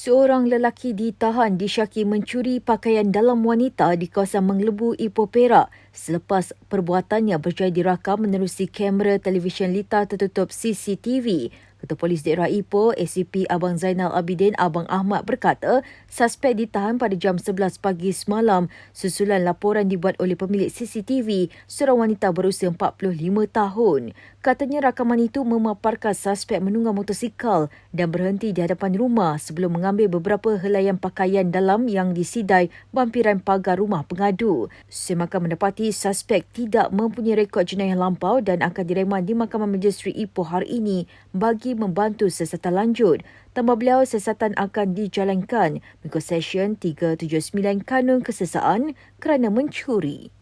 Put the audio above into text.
Seorang lelaki ditahan disyaki mencuri pakaian dalam wanita di kawasan Menglebu Ipoh Perak selepas perbuatannya berjaya dirakam menerusi kamera televisyen litar tertutup CCTV. Ketua Polis Daerah Ipoh, ACP Abang Zainal Abidin Abang Ahmad berkata, suspek ditahan pada jam 11 pagi semalam susulan laporan dibuat oleh pemilik CCTV, seorang wanita berusia 45 tahun. Katanya rakaman itu memaparkan suspek menunggang motosikal dan berhenti di hadapan rumah sebelum mengambil beberapa helaian pakaian dalam yang disidai bampiran pagar rumah pengadu. Semakan mendapati suspek tidak mempunyai rekod jenayah lampau dan akan direman di Mahkamah Majistri Ipoh hari ini bagi bagi membantu siasatan lanjut. Tambah beliau, siasatan akan dijalankan mengikut Session 379 Kanun Kesesaan kerana mencuri.